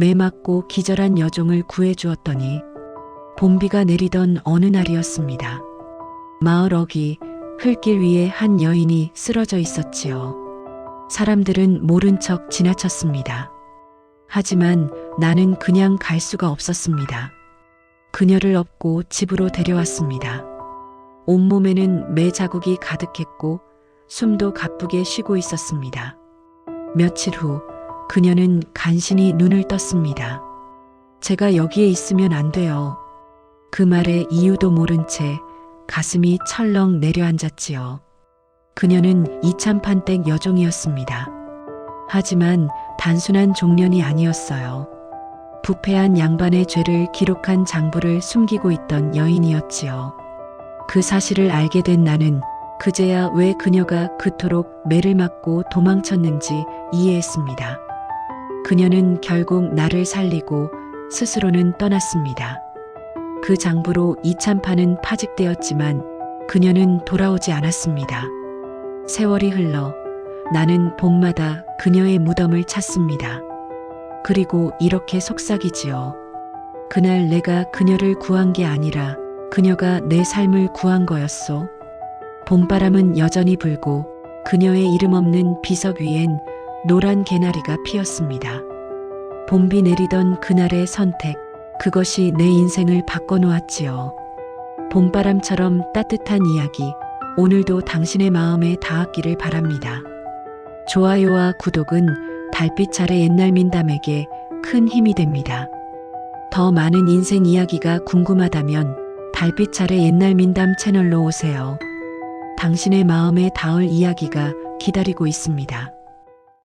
매맞고 기절한 여종을 구해주었더니 봄비가 내리던 어느 날이었습니다. 마을 어귀 흘길 위에 한 여인이 쓰러져 있었지요. 사람들은 모른 척 지나쳤습니다. 하지만 나는 그냥 갈 수가 없었습니다. 그녀를 업고 집으로 데려왔습니다. 온몸에는 매 자국이 가득했고 숨도 가쁘게 쉬고 있었습니다. 며칠 후 그녀는 간신히 눈을 떴습니다. 제가 여기에 있으면 안 돼요. 그 말에 이유도 모른 채 가슴이 철렁 내려앉았지요. 그녀는 이참판댁 여종이었습니다. 하지만 단순한 종년이 아니었어요. 부패한 양반의 죄를 기록한 장부를 숨기고 있던 여인이었지요. 그 사실을 알게 된 나는 그제야 왜 그녀가 그토록 매를 맞고 도망쳤는지 이해했습니다. 그녀는 결국 나를 살리고 스스로는 떠났습니다. 그 장부로 이참판은 파직되었지만 그녀는 돌아오지 않았습니다. 세월이 흘러 나는 봄마다 그녀의 무덤을 찾습니다. 그리고 이렇게 속삭이지요. 그날 내가 그녀를 구한 게 아니라 그녀가 내 삶을 구한 거였소. 봄바람은 여전히 불고 그녀의 이름 없는 비석 위엔 노란 개나리가 피었습니다. 봄비 내리던 그날의 선택, 그것이 내 인생을 바꿔놓았지요. 봄바람처럼 따뜻한 이야기, 오늘도 당신의 마음에 닿았기를 바랍니다. 좋아요와 구독은 달빛 아래 옛날 민담에게 큰 힘이 됩니다. 더 많은 인생 이야기가 궁금하다면 달빛 아래 옛날 민담 채널로 오세요. 당신의 마음에 닿을 이야기가 기다리고 있습니다.